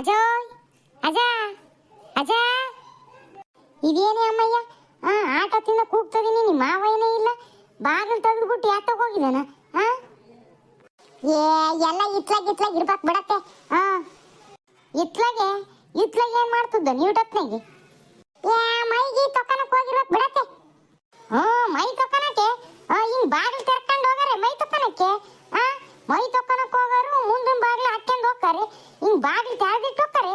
ಅಜಯ್, ಅಜಾ ಅಜಾ. ಇದೇನೇ ಅಮ್ಮಯ್ಯ? ಆ, ಆಟ ತಿನ್ನ ಕೂಗ್ತದೀನಿ ನಿಮ್ಮ ಮಾವಯ್ಯನೇ ಇಲ್ಲ. ಬಾಗಿಲು ತೆಗೆದ್ಬಿಟ್ಟು ಯಾಕೆ ಹೋಗಿದ್ದಾನ? ಆ? ಏ, ಎಲ್ಲ ಇತ್ಲಾಗ ಇತ್ಲಾಗ ಇರ್ಬೇಕು ಬಿಡತ್ತೆ. ಹಾ ಇತ್ಲಾಗೆ, ಇತ್ಲಾಗ ಏನು ಮಾಡ್ತಿದ್ದ ನೀವು ಟಪ್ನಾಗೆ ಏ ಮೈಗಿ ತೊಕನಕ್ ಹೋಗಿರ್ಬೇಕು ಬಿಡತ್ತೆ ಹ್ಮ್ ಮೈ ತೊಕನಕ್ಕೆ ಹಿಂಗ್ ಬಾಗಿಲು ತೆರ್ಕೊಂಡು ಹೋಗಾರೆ ಮೈ ತೊಕನಕ್ಕೆ ಆ ಮೈ ತೊಕನಕ್ ಹೋಗಾರು ಮುಂದಿನ ಬಾಗಿಲು ಹಾಕ್ಕೊಂಡು ಹೋಗ್ತಾರೆ ಹಿಂಗ್ ಬಾಗಿಲು ತೆರೆದಿಟ್ಟು ಹೋಗ್ತಾರೆ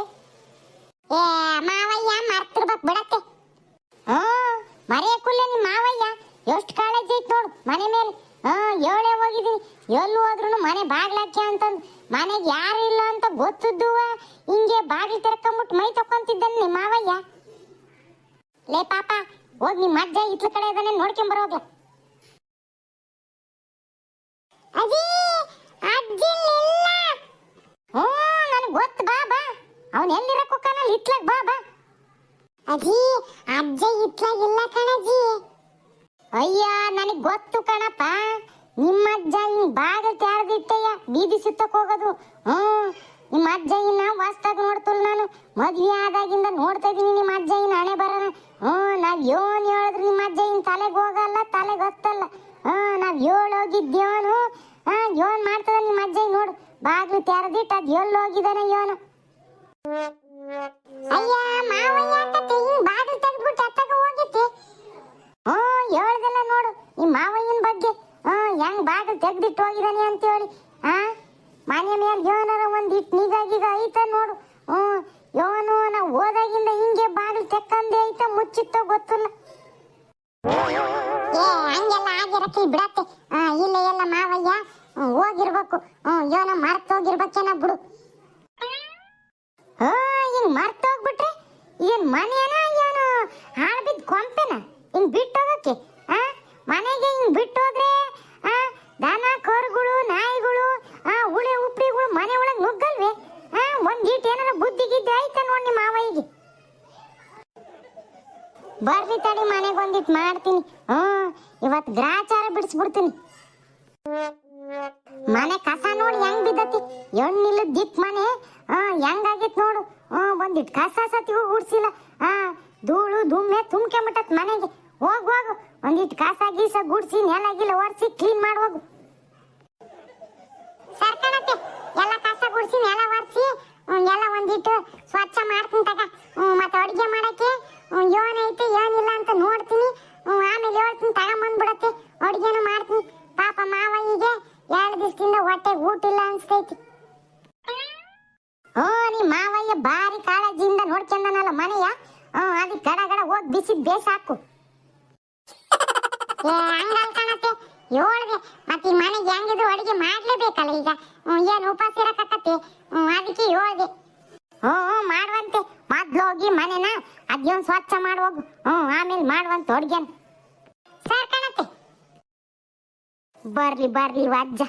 ಏ ಮಾವಯ್ಯ ಮರ್ತಿರ್ಬೇಕು ಬಿಡತ್ತೆ ಹ್ಮ್ ಮರೆಯಕ್ಕುಲ್ಲ ನಿಮ್ಮ ಮಾವಯ್ಯ ಎಷ್ಟು ಐತ್ ನೋಡು, ಮನೆ ಮೇಲೆ. ಹ್ಮ್ ಏಳೇ ಹೋಗಿದ್ದೀನಿ ಎಲ್ಲಿ ಹೋದ್ರು ಮನೆ ಬಾಗ್ಲಾಕಿ ಅಂತಂದು. ಮನೆಗೆ ಯಾರು ಇಲ್ಲ ಅಂತ ಗೊತ್ತಿದ್ದು ಹಿಂಗೆ ಬಾಗಿಲು ತೆರ್ಕೊಂಬಿಟ್ಟು ಮೈ ತಕೊಂತಿದ್ದಾನೆ ನಿಮ್ಮ ಮಾವಯ್ಯ. ಲೇ ಪಾಪ, ಹೋಗಿ ನಿಮ್ಮ ಅಜ್ಜ ಇತ್ಲ ಕಡೆ ಇದ್ದಾನೆ ನೋಡ್ಕೊಂಬರೋಗ್ಲ ಅಜ್ಜಿ ಅಜ್ಜಿ ಇಲ್ಲ ಹ್ಞೂ, ನನಗೆ ಗೊತ್ತು, ಬಾ ಬಾ. ಅವನು ಎಲ್ಲಿರಕ್ಕೂ ಕುಕ್ಕನಲ್ಲಿ ಇತ್ಲಾಗ ಬಾ ಬಾ. ಅಜ್ಜಿ, ಅಜ್ಜ ಇತ್ಲಾಗ ಇಲ್ಲ ಕಣಜ್ಜಿ. ಅಯ್ಯ, ನನಗೆ ಗೊತ್ತು ಕಣಪ್ಪ. ನಿಮ್ಮ ಅಜ್ಜ ಇನ್ ಬಾಗಿಲು ತೆರೆದಿಟ್ಟಯ್ಯ, ಬೀದಿ ಸುತ್ತಕ್ ಹೋಗೋದು. ಹ್ಮ್ ನಿಮ್ಮ ಅಜ್ಜ ಇನ್ನ ವಾಸ್ತಾಗ ನಾನು. ಮದ್ವೆ ಆದಾಗಿಂದ ನೋಡ್ತಾ ಇದೀನಿ ನಿಮ್ಮ ಅಜ್ಜ ಇನ್ನ ಹಣೆ ಬರೋಣ ಹ್ಮ್ ನಾವ್ ಯೋನ್ ಹೇಳಿದ್ರು ನಿಮ್ಮ ಅಜ್ಜ ಇನ್ ತಲೆಗೆ ಹೋಗಲ್ಲ, ತಲೆಗೆ ಗೊತ್ತಲ್ಲ ಹ್ಮ್ ನಾವ್ ಏಳು ಹೋಗಿದ್ದೇವನು. ಹಾ ಯೋನ್ ಮಾಡ್ತದ ನಿಮ್ಮ ಅಜ್ಜ ನೋಡು. ಬಾಗಿಲು ತೆರೆದಿಟ್ಟ ಅದ್ ಎಲ್ಲಿ ಹೋಗಿದಾನೆ ಯೋನು ಅಯ್ಯ, ಮಾವಯ್ಯ ಬಾಗಿಲು ತೆಗೆದ್ಬಿಟ್ಟು ಅತ್ತಾಗ ಹೋಗಿತ್ತೆ ಹ್ಮ್ ಹೇಳ್ದಲ್ಲ ನೋಡು ಈ ಮಾವಯ್ಯನ ಬಗ್ಗೆ ಹ್ಮ್ ಹೆಂಗ್ ಬಾಗಿಲು ತೆಗ್ದಿಟ್ಟು ಹೋಗಿದ್ದಾನೆ ಅಂತ ಹೇಳಿ ಆ? ಮನೆ ಮೇಲೆ ಯೋನರ ಒಂದ್ ಇಟ್ ನೀಗಾಗಿದ ಐತ ನೋಡು. ಹ್ಮ್ ಯೋನು ನಾವು ಹೋದಾಗಿಂದ ಹಿಂಗೆ ಬಾಗಿಲು ತೆಕ್ಕಂದೇ ಐತ ಮುಚ್ಚಿತ್ತೋ ಗೊತ್ತಿಲ್ಲ. ಏ ಹಂಗೆಲ್ಲ ಆಗಿರಕ್ಕೆ ಬಿಡತ್ತೆ. ಆ, ಇಲ್ಲ ಎಲ್ಲ ಮಾವಯ್ಯ. ಹೋಗಿರ್ಬೇಕು. ಹ್ಮ್ ಯೋನ ಮರ್ತೋಗಿರ್ಬೇಕೇನ ಬಿಡು. ಹಾ ಹಿಂಗ್ ಮರ್ತೋಗ್ಬಿಟ್ರೆ ಏನ್ ಮನೆನ ಏನು ಹಾಳು ಬಿದ್ದ ಕೊಂಪೆನ ಹಿಂಗ್ ಬಿಟ್ಟು ಹೋಗಕ್ಕೆ ಆ ಮನೆಗೆ ಹಿಂಗ್ ಬಿಟ್ಟು ಹೋದ್ರೆ ಆ ದನ ಕರುಗಳು ನಾಯಿಗಳು ಆ ಉಳಿ ಉಪ್ರಿಗಳು ಮನೆ ಒಳಗ್ ನುಗ್ಗಲ್ವೇ ಆ ಒಂದ್ ಈಟ್ ಏನಾರ ಗಿದ್ದಿ ಆಯ್ತಾ ನೋಡ್ ನಿಮ್ಮ ಮಾವಯ್ಯಗೆ ಬರ್ರಿ ತಡಿ, ಮನೆಗೆ ಒಂದಿಟ್ ಮಾಡ್ತೀನಿ. ಹ್ಮ್ ಇವತ್ ಗ್ರಾಚಾರ ಬಿಡಿಸ್ಬಿಡ್ತೀನಿ. ಮನೆ ಕಸ ನೋಡಿ ಹೆಂಗ್ ಬಿದ್ದತಿ? ಎಣ್ಣಿಲ್ಲ ದಿಕ್ ಮನೆ. ಹಾ ಹೆಂಗಾಗಿತ್ತು ನೋಡು. ಹ್ಮ್ ಒಂದಿಟ್ ಕಸ ಸತಿಗೂ ಗುಡ್ಸಿಲ್ಲ ಹಾ ಧೂಳು ದುಮ್ಮೆ ತುಂಬ್ಕೊಂಬಿಟ್ಟತ್ ಮನೆಗೆ. ಹೋಗ್, ಹೋಗು. ಒಂದಿಟ್ ಕಸ, ಗೀಸ ಗುಡ್ಸಿ, ನೆಲ, ಗಿಲ ಒರ್ಸಿ ಕ್ಲೀನ್ ಮಾಡೋಗು ಸರ್ಕಣತೆ ಎಲ್ಲ ಕಸ ಗುಡ್ಸಿ, ನೆಲ ಒರ್ಸಿ ಎಲ್ಲ ಒಂದಿಟ್ಟು ಸ್ವಚ್ಛ ಮಾಡ್ತೀನಿ ತಗ. ಮತ್ತೆ ಅಡುಗೆ ಮಾಡಕ್ಕೆ ಏನೈತೆ ಏನಿಲ್ಲ ಅಂತ ನೋಡ್ತೀನಿ. ಆಮೇಲೆ ಹೇಳ್ತೀನಿ ತಗೊಂಬಂದ್ಬಿಡತ್ತೆ ಅಡುಗೆನೂ ಮಾಡ್ತೀನಿ. ಪಾಪ ಮಾವಯ್ಯಗೆ ಎರಡು ದಿವಸದಿಂದ ಹೊಟ್ಟೆಗೆ ಊಟ ಇಲ್ಲ ಅನ್ಸ್ತೈತಿ. ಹ್ಞೂ ನೀ ಮಾವಯ್ಯ ಭಾರಿ ಕಾಳಜಿಯಿಂದ ನೋಡ್ಕೊಂಡನಲ್ಲ ಮನೆಯ? ಹ್ಞೂ ಅದಕ್ಕೆ ಗಡ ಗಡ ಹೋಗಿ ಬಿಸಿ ಸಾಕು ಹಾಕು ಏ, ಹಂಗಲ್ ಕಾಣತ್ತೆ. ಹೇಳ್ದೆ ಮತ್ತೆ ಈ ಮನೆಗೆ ಹೆಂಗಿದ್ರು ಅಡಿಗೆ ಮಾಡ್ಲೇಬೇಕಲ್ಲ ಈಗ? ಏನು ಉಪವಾಸ ಇರಕತ್ತತಿ? ಅದಕ್ಕೆ ಹೇಳ್ದೆ ಹ್ಞೂ ಹ್ಞೂ ಮಾಡುವಂತೆ. ಮೊದ್ಲು ಹೋಗಿ ಮನೆನ ಅದೇನ್ ಸ್ವಚ್ಛ ಮಾಡುವಾಗ ಹ್ಞೂ ಆಮೇಲೆ ಮಾಡುವಂತ ಅಡುಗೆನ. ಸರ್ ಕಣತ್ತೆ ಬರ್ಲಿ ಬರ್ಲಿ ಆ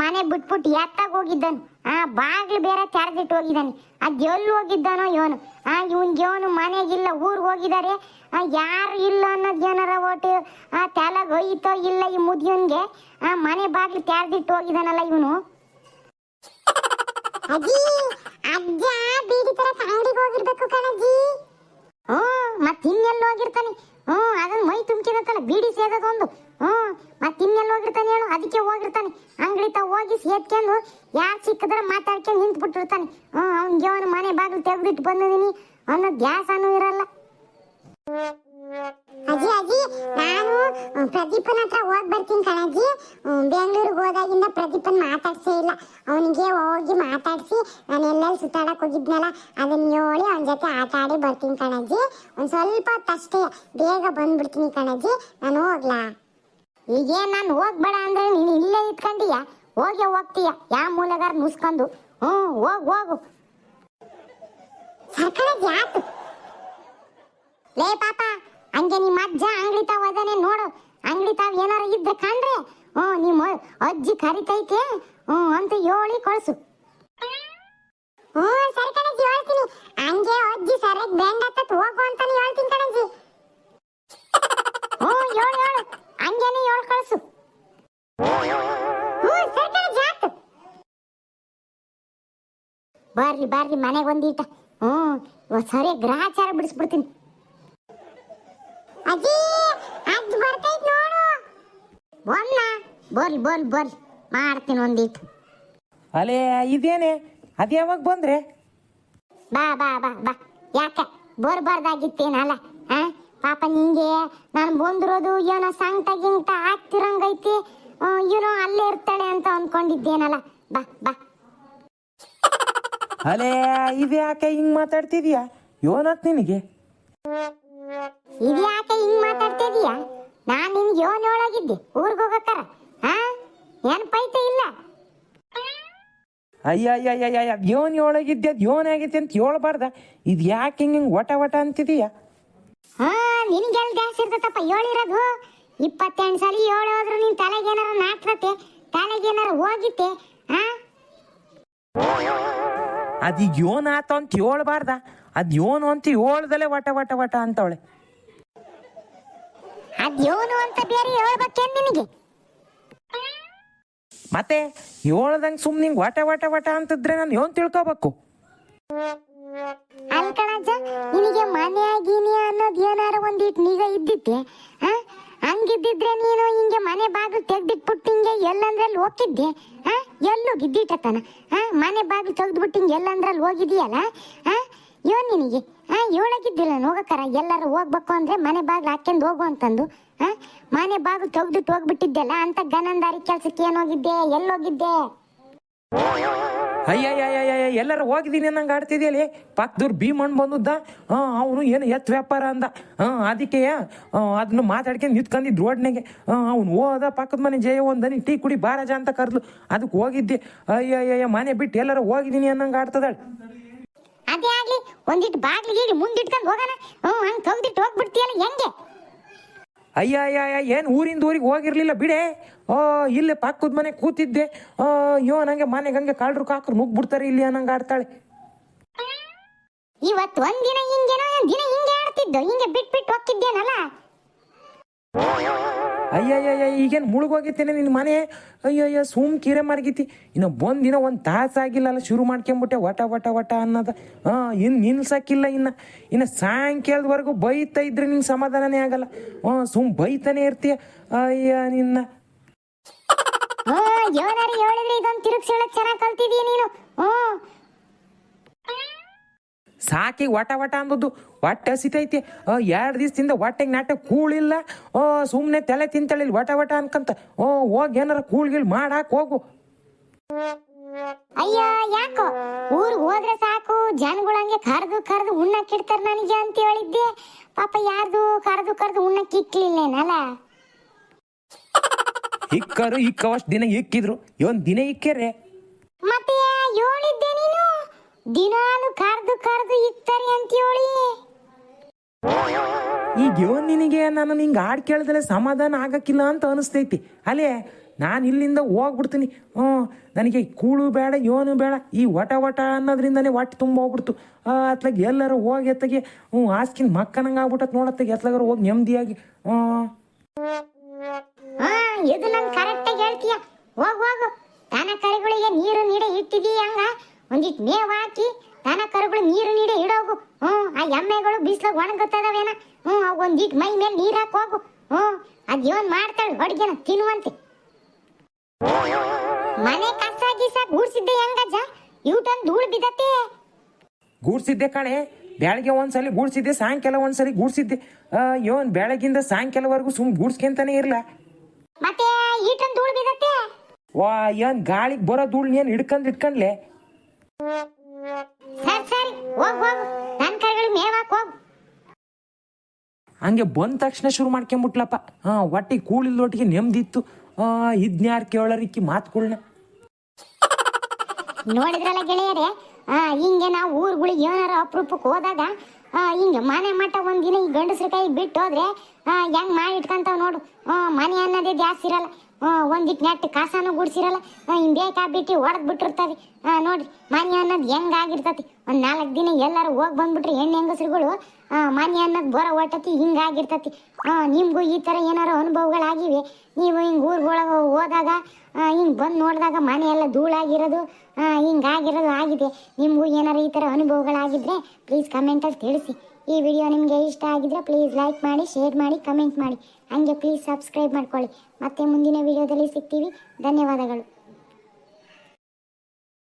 ಮನೆ ಬಿಟ್ಬಿಟ್ಟು ಎತ್ತಾಗ ಹೋಗಿದ್ದಾನು. ಆ ಬಾಗ್ಲು ಬೇರೆ ತೆರೆದಿಟ್ಟು ಹೋಗಿದ್ದಾನೆ. ಅದು ಎಲ್ಲಿ ಹೋಗಿದ್ದಾನೋ ಇವನು. ಆ ಇವನ್ಗೆ ಇವನು ಮನೆಗಿಲ್ಲ ಊರ್ಗೆ ಹೋಗಿದ್ದಾರೆ ಆ ಯಾರು ಇಲ್ಲ ಅನ್ನೋದು ಏನಾರ ಒಟ್ಟು ಆ ತೆಲಗ್ ಹೋಯ್ತೋ ಇಲ್ಲ ಈ ಮುದಿಯನ್ಗೆ? ಆ ಮನೆ ಬಾಗ್ಲು ತೆರೆದಿಟ್ಟು ಹೋಗಿದ್ದಾನಲ್ಲ ಇವನು. ಅಜ್ಜಿ ಅಜ್ಜ ಬೀಡಿ ತರ ಅಂಗಡಿಗೆ ಹೋಗಿರ್ಬೇಕು ಕಣಜ್ಜಿ. ಹ್ಮ್ ಮತ್ತೆ ಇನ್ನೆಲ್ಲ ಹೋಗಿರ್ತಾನೆ? ಹ್ಮ್ ಅದನ್ನ ಮೈ ತುಂಬಿಕಿದತ್ತಲ್ಲ ಬೀಡಿ ಸೇದದೊಂದು ಹ್ಞೂ, ಮತ್ತೆ ಇನ್ನೆಲ್ಲ ಹೋಗಿರ್ತಾನೆ ಹೇಳು, ಅದಕ್ಕೆ ಹೋಗಿರ್ತಾನೆ. ಅಂಗಡಿ ತ ಹೋಗಿ ಸೇದ್ಕೊಂಡು, ಯಾರು ಸಿಕ್ಕಿದ್ರೆ ಮಾತಾಡ್ಕೊಂಡು ನಿಂತು ಬಿಟ್ಟಿರ್ತಾನೆ ಹ್ಞೂ ಅವ್ನಿಗೆ ಅವನ ಮನೆ ಬಾಗಿಲು ತೆಗೆದಿಟ್ಟು ಬಂದಿದ್ದೀನಿ ಅನ್ನೋ ದ್ಯಾಸನೂ ಇರಲ್ಲ. ಅಜ್ಜಿ ಅಜ್ಜಿ, ನಾನು ಪ್ರದೀಪನ ಹತ್ರ ಹೋಗಿ ಬರ್ತೀನಿ ಕಣಜ್ಜಿ. ಬೆಂಗಳೂರಿಗೆ ಹೋದಾಗಿಂದ ಪ್ರದೀಪನ್ ಮಾತಾಡ್ಸೇ ಇಲ್ಲ. ಅವನಿಗೆ ಹೋಗಿ ಮಾತಾಡಿಸಿ ನಾನು ಎಲ್ಲೆಲ್ಲಿ ಸುತ್ತಾಡಕ್ ಹೋಗಿದ್ನಲ್ಲ, ಅದನ್ನ ಹೇಳಿ ಅವನ ಜೊತೆ ಆಟ ಆಡಿ ಬರ್ತೀನಿ ಕಣಜ್ಜಿ. ಒಂದು ಸ್ವಲ್ಪ ಹೊತ್ತಷ್ಟೇ ಬೇಗ ಬಂದ್ಬಿಡ್ತೀನಿ ಕಣಜ್ಜಿ. ನಾನು ಹೋಗ್ಲಾ? ಈಗೇ ನಾನು ಹೋಗ್ಬೇಡ ಅಂದ್ರೆ ನೀನು ಇಲ್ಲೇ ಇಟ್ಕೊಂಡಿಯ ಹೋಗಿ ಹೋಗ್ತೀಯ? ಯಾವ ಮೂಲಗಾರ ಮುಸ್ಕೊಂಡು ಹ್ಞೂ ಹೋಗ್, ಹೋಗು. ಸರ್ಕಾರ ಯಾಕೆ ಲೇ ಪಾಪ ಹಂಗೆ ನಿಮ್ಮ ಅಜ್ಜ ಅಂಗಡಿ ತಾವ್ ಅದಾನೆ ನೋಡು. ಅಂಗಡಿ ತಾವ್ ಏನಾರ ಇದ್ರೆ ಕಂಡ್ರೆ ಹ್ಞೂ, ನಿಮ್ಮ ಅಜ್ಜಿ ಕರಿತೈತೆ. ಹ್ಞೂ, ಅಂತ ಹೇಳಿ ಕಳ್ಸು. ಹ್ಞೂ, ಸರಿ ಕಣಜ್ಜಿ, ಹೇಳ್ತೀನಿ. ಹಂಗೆ ಅಜ್ಜಿ ಸರಿಯಾಗಿ ಬ್ಯಾಂಡ್ ಹತ್ತತ್ ಹೋಗು ಅಂತಾನೆ ಹೇಳ್ತೀನಿ ಕಣಜ್ಜಿ. ಹ್ಞೂ, ಹೇಳು ಹೇಳು. ಹಂಗೇನೆ ಹೇಳಿ ಕಳ್ಸು. ಹ್ಞೂ, ಸರಿ ಕಣಜ್ಜಿ ಆತು ಬರ್ರಿ ಬರ್ರಿ, ಮನೆಗೆ ಒಂದೀಟ ಹ್ಞೂ ಸರಿ ಗ್ರಹಚಾರ ಬಿಡಿಸ್ಬಿಡ್ತೀನಿ. ಅಜ್ಜಿ ಅಜ್ಜಿ ಬರ್ತೈತ್ ನೋಡು. ಬನ್ನ ಬರ್ರಿ ಬರ್ರಿ ಬರ್ರಿ ಮಾಡ್ತೀನಿ ಒಂದಿಟ್ಟು ಅಲೇ ಇದೇನೆ? ಅದು ಯಾವಾಗ ಬಂದ್ರೆ? ಬಾ ಬಾ ಬಾ ಬಾ. ಯಾಕೆ? ಬರ್ಬಾರ್ದಾಗಿತ್ತೇನಲ್ಲ ಆ ಪಾಪ ನಿಂಗೆ ನಾನು ಬಂದಿರೋದು ಏನೋ ಸಂಕಟ ಗಿಂಟ ಆಗ್ತಿರಂಗೈತಿ. ಏನೋ ಅಲ್ಲೇ ಇರ್ತಾಳೆ ಅಂತ ಅನ್ಕೊಂಡಿದ್ದೇನಲ್ಲ. ಬಾ ಬಾ. ಅಲೇ ಇದು ಯಾಕೆ ಹಿಂಗ್ ಮಾತಾಡ್ತಿದ್ಯಾ? ಯೋನತ್ ನಿನಗೆ? ಇದು ಯಾಕೆ ಹಿಂಗ್ ಮಾತಾಡ್ತಿದೀಯ? ನಾನ್ ನಿನ್ಗೆ ಯೋನ್ ಹೇಳೋಗಿದ್ದೆ ಊರ್ಗ್ ಹೋಗಕ್ಕಾರ. ಹಾ? ಪೈತ ಇಲ್ಲ? ಅಯ್ಯ ಅಯ್ಯ ಅಯ್ಯ ಅಯ್ಯ ಯೋನ್ ಒಳಗಿದ್ದೆ ಅದು ಯೋನ್ ಆಗೈತೆ ಅಂತ ಹೇಳ್ಬಾರ್ದ? ಇದು ಯಾಕೆ ಹಿಂಗೆ ಹಿಂಗೆ ಒಟ ಒಟ ಅಂತಿದೀಯ? ಹಾ ನಿನ್ಗೆಲ್ ಗ್ಯಾಸ್ ಇರ್ತತಪ್ಪ ಹೇಳಿರೋದು ಇಪ್ಪತ್ತೆಂಟು ಸಲ ಹೇಳೋದ್ರು ನಿನ್ ತಲೆಗೇನಾರ ನಾಟ್ರತೆ ತಲೆಗೇನಾರ ಹೋಗಿತ್ತೆ ಹಾ? ಅದು ಈಗ ಯೋನ್ ಆತ ಅಂತ ಹೇಳ್ಬಾರ್ದ? ಅದು ಯೋನು ಅಂತ ಹೇಳ್ದಲೆ ವಟ ವಟ ವಟ ಅಂತವಳೆ. ಅದ್ಯೋನು ಅಂತ ಬೇರೆ ಹೇಳ್ಬೇಕೇನ್ ನಿನಗೆ? ಮತ್ತೆ ಹೇಳ್ದಂಗೆ ಸುಮ್ಮನೆ ನಿಂಗ್ ವಟ ವಟ ವಟ ಅಂತಿದ್ರೆ ನಾನು ಯೋನ್ ತಿಳ್ಕೋಬೇಕು. ಅಲ್ ಕಣಜ್ಜ ನಿನಗೆ ಮನೆ ಗೀನಿ ಅನ್ನೋದು ಏನಾರ ಒಂದಿಟ್ ನೀಗ ಇದ್ದಿತ್ತೆ ಆ ಹಂಗಿದ್ದಿದ್ರೆ ನೀನು ಹಿಂಗೆ ಮನೆ ಬಾಗಿಲು ತೆಗ್ದಿಟ್ಬಿಟ್ಟು ಹಿಂಗೆ ಎಲ್ಲಂದ್ರಲ್ಲಿ ಹೋಗಿದ್ದೆ ಆ ಎಲ್ಲೋಗಿದ್ದಿಟ್ಟತನ ಮನೆ ಬಾಗಿಲು ತೆಗ್ದ್ಬಿಟ್ಟು ಹಿಂಗೆ ಎಲ್ಲಂದ್ರಲ್ಲಿ ಹೋಗಿದೀಯಲ್ಲ ಆ ಯೋ ನಿನಗೆ ಹಾ ಹೇಳೋಗಿದ್ದಿಲ್ಲ ಹೋಗಕ್ಕಾರ ಎಲ್ಲರೂ ಹೋಗ್ಬೇಕು ಅಂದ್ರೆ ಮನೆ ಬಾಗಿಲು ಹಾಕ್ಯಂದು ಹೋಗು ಅಂತಂದು, ಆ? ಮನೆ ಬಾಗಿಲು ತೆಗ್ದಿಟ್ಟು ಹೋಗ್ಬಿಟ್ಟಿದ್ದೆಲ್ಲ ಅಂತ ಗನಂದಾರಿ ಕೆಲ್ಸಕ್ಕೆ ಹೋಗಿದ್ದೆ? ಎಲ್ಲೋಗಿದ್ದೆ ಅಯ್ಯಯ್ಯಯ್ಯ ಎಲ್ಲರೂ ಹೋಗಿದ್ದೀನಿ ಅನ್ನಂಗೆ ಆಡ್ತಿದ್ಯಲಿ ಪಕ್ಕದವ್ರು ಭೀಮಣ್ಣ ಬಂದದ್ದ. ಹಾಂ ಅವನು ಏನು ಎತ್ ವ್ಯಾಪಾರ ಅಂದ. ಹಾಂ ಅದಕ್ಕೆ ಅದನ್ನ ಮಾತಾಡ್ಕೊಂಡು ನಿಂತ್ಕೊಂಡಿದ್ದು ರೋಡ್ನಾಗೆ ಹಾಂ ಅವ್ನು ಹೋದ ಪಕ್ಕದ ಮನೆ ಜಯ ಒಂದನಿ ಟೀ ಕುಡಿ ಬಾರಾಜ ಅಂತ ಕರೆದ್ಲು. ಅದಕ್ಕೆ ಹೋಗಿದ್ದೆ. ಅಯ್ಯಯ್ಯಯ್ಯ, ಮನೆ ಬಿಟ್ಟು ಎಲ್ಲರೂ ಹೋಗಿದ್ದೀನಿ ಅನ್ನಂಗೆ ಆಡ್ತದಾಳೆ. ಒಂದಿಟ್ಟು ಬಾಗಿಲಿಗೆ ಇಡಿ ಮುಂದಿಟ್ಕೊಂಡು ಹೋಗೋಣ. ಹ್ಞೂ ಹಂಗೆ ತೆಗ್ದಿಟ್ಟು ಹೋಗ್ಬಿಡ್ತೀಯಲ್ಲ ಹೆಂಗೆ? ಅಯ್ಯ ಅಯ್ಯ ಅಯ್ಯ ಏನು ಊರಿಂದ ಊರಿಗೆ ಹೋಗಿರ್ಲಿಲ್ಲ ಬಿಡೆ. ಓ ಇಲ್ಲೇ ಪಕ್ಕದ ಮನೆ ಕೂತಿದ್ದೆ. ಅಯ್ಯೋ ನಂಗೆ ಮನೆಗೆ ಹಂಗೆ ಕಾಳ್ರು ಕಾಕ್ರು ಮುಗ್ಬಿಡ್ತಾರೆ ಇಲ್ಲಿ ಅನ್ನಂಗೆ ಆಡ್ತಾಳೆ. ಇವತ್ತು ಒಂದಿನ ಹಿಂಗೇನೋ ದಿನ ಹಿಂಗೆ ಆಡ್ತಿದ್ದು. ಹಿಂಗೆ ಬಿಟ್ಬಿಟ್ಟು ಹೋಗ್ತಿದ್ದೇನಲ್ಲ? ಅಯ್ಯಯ್ಯಯ್ಯ, ಈಗೇನು ಮುಳುಗೋಗಿತ್ತೇನೆ ನಿನ್ನ ಮನೆ? ಅಯ್ಯಯ್ಯ, ಸುಮ್ ಕೀರೆ ಮಾರ್ಗಿತಿ. ಇನ್ನು ಬಂದಿನ ಒಂದು ತಾಸು ಆಗಿಲ್ಲ ಅಲ್ಲ ಶುರು ಮಾಡ್ಕೊಂಬಿಟ್ಟೆ, ವಟ ವಟ ವಟ ಅನ್ನೋದು. ಹಾಂ ಇನ್ನು ನಿಲ್ಸಕ್ಕಿಲ್ಲ ಇನ್ನು. ಇನ್ನು ಸಾಯಂಕಾಲದವರೆಗೂ ಬೈತಾ ಇದ್ರೆ ನಿಂಗೆ ಸಮಾಧಾನನೇ ಆಗಲ್ಲ. ಹ್ಞೂ ಸುಮ್ ಬೈತಾನೆ ಇರ್ತೀಯ. ಅಯ್ಯ, ನಿನ್ನ. ಹೇಳಿದ್ರೆ ಇದೊಂದು ತಿರುಗಿಸಿ ಹೇಳಕ್ ಚೆನ್ನಾಗಿ ಕಲ್ತಿದೀಯ ನೀನು. ಹ್ಞೂ ಸಾಕಿ ವಟ ವಟ ಅಂದದ್ದು. ಹೊಟ್ಟೆ ಹಸಿತೈತಿ ಎರಡು ದಿವಸದಿಂದ ಹೊಟ್ಟೆಗೆ ನಾಟ ಕೂಳಿಲ್ಲ. ಓ ಸುಮ್ಮನೆ ತಲೆ ತಿಂತಳಿಲ್ಲ ವಟ ವಟ ಅನ್ಕಂತ. ಓ ಹೋಗಿ ಏನಾರ ಕೂಳ್ಗಿಳ್ ಮಾಡಾಕ್ ಹೋಗು. ಅಯ್ಯೋ ಯಾಕೋ? ಊರಿಗೆ ಹೋದ್ರೆ ಸಾಕು. ಜನಗಳಂಗೆ ಕರೆದು ಕರೆದು ಉಣ್ಣಕ್ಕೆ ಇಡ್ತಾರೆ ನನಗೆ ಅಂತ ಹೇಳಿದ್ದೆ. ಪಾಪ ಯಾರ್ದು ಕರೆದು ಕರೆದು ಉಣ್ಣಕ್ಕೆ ಇಕ್ಲಿಲ್ಲೇನಲ್ಲ ಇಕ್ಕರು ಇಕ್ಕವಷ್ಟು ದಿನ ಇಕ್ಕಿದ್ರು. ಇವನ್ ದಿನ ಇಕ್ಕೇರೆ. ಮತ್ತೆ ಹೇಳಿದ್ದೆ ನೀನು ದಿನಾಲು ಕರೆದು ಕರೆದು ಇಕ್ತಾರೆ ಅಂತ ಹೇಳಿ ಈಗ ನಿನಗೆ ನಾನು ನಿಂಗೆ ಹಾಡು ಕೇಳಿದ್ರೆ ಸಮಾಧಾನ ಆಗಕ್ಕಿಲ್ಲ ಅಂತ ಅನಿಸ್ತೈತಿ. ಅಲ್ಲೇ ನಾನು ಇಲ್ಲಿಂದ ಹೋಗ್ಬಿಡ್ತೀನಿ. ಹ್ಞೂ ನನಗೆ ಕೂಳು ಬೇಡ ಏನು ಬೇಡ ಈ ಒಟ ಒಟ ಅನ್ನೋದ್ರಿಂದನೇ ಹೊಟ್ಟೆ ತುಂಬ ಹೋಗ್ಬಿಡ್ತು. ಅತ್ಲಾಗ ಎಲ್ಲರೂ ಹೋಗಿ ಎತ್ತಗೆ ಹ್ಞೂ ಹಾಸ್ಕಿನ ಮಕ್ಕನಂಗೆ ಆಗ್ಬಿಟ್ಟತ್ ನೋಡತ್ತಾಗ ಎತ್ಲಾಗಾರ ಹೋಗಿ ನೆಮ್ಮದಿಯಾಗಿ ಹ್ಞೂ. ಇದು ನಾನು ಕರೆಕ್ಟಾಗಿ ಹೇಳ್ತೀಯ. ಹೋಗ್ ಹೋಗು. ದನ ಕರುಗಳಿಗೆ ನೀರು ನೀಡೆ ಇಟ್ಟಿದೀಯ ಹಂಗ? ಒಂದಿಟ್ ಮೇವ್ ಹಾಕಿ ದನ ಕರುಗಳು ನೀರು ನೀಡೆ ಇಡೋಗು. ಹ್ಞೂ ಆ ಎಮ್ಮೆಗಳು ಬಿಸಿಲಾಗ ಒಣಗುತ್ತದವೇನ ಹ್ಮ್ ಅವು ಒಂದಿಟ್ ಮೈ ಮೇಲೆ ನೀರ್ ಹಾಕ್ ಹೋಗು ಹ್ಮ್ ಅದ್ ಇವನ್ ಮಾಡ್ತಾಳೆ ಅಡ್ಗೆನ ತಿನ್ನುವಂತೆ. ಮನೆ ಕಸ ಗೀಸ ಗೂಡ್ಸಿದ್ದೆ ಹೆಂಗಜ್ಜ? ಇವ್ಟೊಂದ್ ಧೂಳು ಬಿದ್ದತ್ತೆ. ಗೂಡ್ಸಿದ್ದೆ ಕಣೆ ಬೆಳಗ್ಗೆ ಒಂದ್ಸಲಿ ಗೂಡ್ಸಿದ್ದೆ ಸಾಯಂಕಾಲ ಒಂದ್ಸಲಿ ಗೂಡ್ಸಿದ್ದೆ. ಯೋನ್ ಬೆಳಗಿಂದ ಸಾಯಂಕಾಲವರೆಗೂ ಸುಮ್ ಗೂಡ್ಸ್ಕೊಂತಾನೆ ಇರಲ್ಲ ಮತ್ತೆ ಈಟನ್ ಧೂಳು ಬಿದ್ದತ್ತೆ. ವಾ ಏನ್ ಗಾಳಿಗೆ ಬರೋ ಧೂಳು ಏನ್ ಹಿಡ್ಕೊಂಡ್ ಇಟ್ಕೊಂಡ್ಲೆ ಸರಿ ಸರಿ ಹೋಗ್ ಹೋಗು. ಬಂದ ತಕ್ಷಣ ಶುರು ಮಾಡ್ಕೊಂಬಿಟ್ಲಪ್ಪ. ಹಾ ಒಟ್ಟಿಗೆ ಕೂಳಿಲ್ಲ ಒಟ್ಟಿಗೆ ನೆಮ್ಮದಿತ್ತು ಇದ್ನ್ಯಾರು ಕೇಳೋರಿಕ್ಕಿ ಮಾತುಗಳನ್ನ ನೋಡಿದ್ರಲ್ಲ ಗೆಳೆಯರೇ ಆ ಹಿಂಗೆ ನಾವು ಊರುಗಳಿಗೆ ಏನಾರ ಅಪರೂಪಕ್ಕೆ ಹೋದಾಗ ಆ, ಹಿಂಗೆ ಮನೆ ಮಟ್ಟ ಒಂದಿನ ಈ ಗಂಡಸ್ರ ಕೈ ಬಿಟ್ಟು ಹೋದ್ರೆ ಹೆಂಗ್ ಮಾಡಿ ಇಟ್ಕೊಂತಾವ್ ನೋಡು. ಮನೆ ಅನ್ನೋದೇ ಜಾಸ್ತಿ ಇರಲ್ಲ. ಒಂದಿಟ್ ನೆಟ್ ಕಾಸಾನು ಗುಡ್ಸಿರಲ್ಲ. ಹಿಂಗೆ ಬೇಕಾಬಿಟ್ಟು ಹೊಡೆದ್ ಬಿಟ್ಟಿರ್ತಾವೆ ನೋಡ್ರಿ, ಮನೆ ಅನ್ನೋದು ಹೆಂಗ್ ಆಗಿರ್ತತಿ. ಒಂದ್ ನಾಲ್ಕು ದಿನ ಎಲ್ಲಾರು ಹೋಗಿ ಬಂದ್ಬಿಟ್ರೆ ಹೆಣ್ಣು ಹೆಂಗಸ್ರುಗಳು ಮನೆ ಅನ್ನೋದು ಬರೋ ಒಟ್ಟತಿ ಹಿಂಗಾಗಿರ್ತತಿ ನಿಮಗೂ ಈ ಥರ ಏನಾರು ಅನುಭವಗಳಾಗಿವೆ? ನೀವು ಹಿಂಗೆ ಊರುಗೊಳಗೆ ಹೋದಾಗ ಹಿಂಗೆ ಬಂದು ನೋಡಿದಾಗ ಮನೆ ಎಲ್ಲ ಧೂಳಾಗಿರೋದು ಹಿಂಗಾಗಿರೋದು ಆಗಿದೆ. ನಿಮಗೂ ಏನಾರು ಈ ಥರ ಅನುಭವಗಳಾಗಿದ್ರೆ ಪ್ಲೀಸ್ ಕಮೆಂಟಲ್ಲಿ ತಿಳಿಸಿ. ಈ ವಿಡಿಯೋ ನಿಮಗೆ ಇಷ್ಟ ಆಗಿದ್ರೆ ಪ್ಲೀಸ್ ಲೈಕ್ ಮಾಡಿ ಶೇರ್ ಮಾಡಿ ಕಮೆಂಟ್ ಮಾಡಿ. ಹಾಗೆ ಪ್ಲೀಸ್ ಸಬ್ಸ್ಕ್ರೈಬ್ ಮಾಡ್ಕೊಳ್ಳಿ. ಮತ್ತೆ ಮುಂದಿನ ವಿಡಿಯೋದಲ್ಲಿ ಸಿಗ್ತೀವಿ. ಧನ್ಯವಾದಗಳು.